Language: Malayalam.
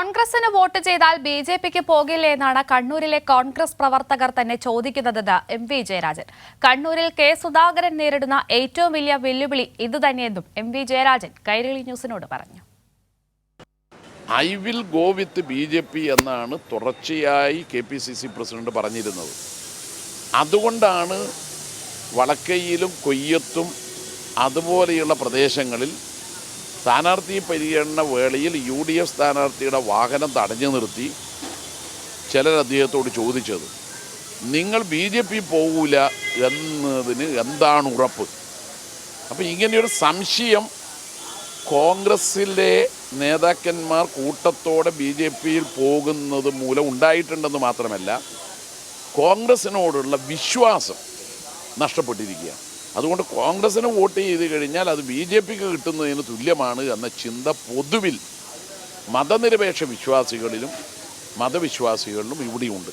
കോൺഗ്രസിന് വോട്ട് ചെയ്താൽ ബി ജെ പിക്ക് പോകില്ലേ എന്നാണ് കണ്ണൂരിലെ കോൺഗ്രസ് പ്രവർത്തകർ തന്നെ ചോദിക്കുന്നതെന്ന് എം വി ജയരാജൻ. കണ്ണൂരിൽ കെ സുധാകരൻ നേരിടുന്ന ഏറ്റവും വലിയ വെല്ലുവിളി ഇതുതന്നെയെന്നും എം വി ജയരാജൻ കൈരളി ന്യൂസിനോട് പറഞ്ഞു. I will go with B J P എന്നാണ് തുടർച്ചയായി K P C C president പറഞ്ഞിരുന്നത്. അതുകൊണ്ടാണ് വളക്കയിലും കൊയ്യത്തും അതുപോലെയുള്ള പ്രദേശങ്ങളിൽ സ്ഥാനാർത്ഥി പരിഗണന വേളയിൽ യു ഡി എഫ് സ്ഥാനാർത്ഥിയുടെ വാഹനം തടഞ്ഞു നിർത്തി ചിലർ അദ്ദേഹത്തോട് ചോദിച്ചത് നിങ്ങൾ ബി ജെ പി പോകൂല എന്നതിന് എന്താണ് ഉറപ്പ്? അപ്പം ഇങ്ങനെയൊരു സംശയം കോൺഗ്രസ്സിലെ നേതാക്കന്മാർ കൂട്ടത്തോടെ ബി ജെ പിയിൽ പോകുന്നത് മൂലം ഉണ്ടായിട്ടുണ്ടെന്ന് മാത്രമല്ല കോൺഗ്രസിനോടുള്ള വിശ്വാസം നഷ്ടപ്പെട്ടിരിക്കുകയാണ്. അതുകൊണ്ട് കോൺഗ്രസിന് വോട്ട് ചെയ്ത് കഴിഞ്ഞാൽ അത് ബി ജെ പിക്ക് കിട്ടുന്നതിന് തുല്യമാണ് എന്ന ചിന്ത പൊതുവിൽ മതനിരപേക്ഷ വിശ്വാസികളിലും മതവിശ്വാസികളിലും ഇവിടെയുണ്ട്.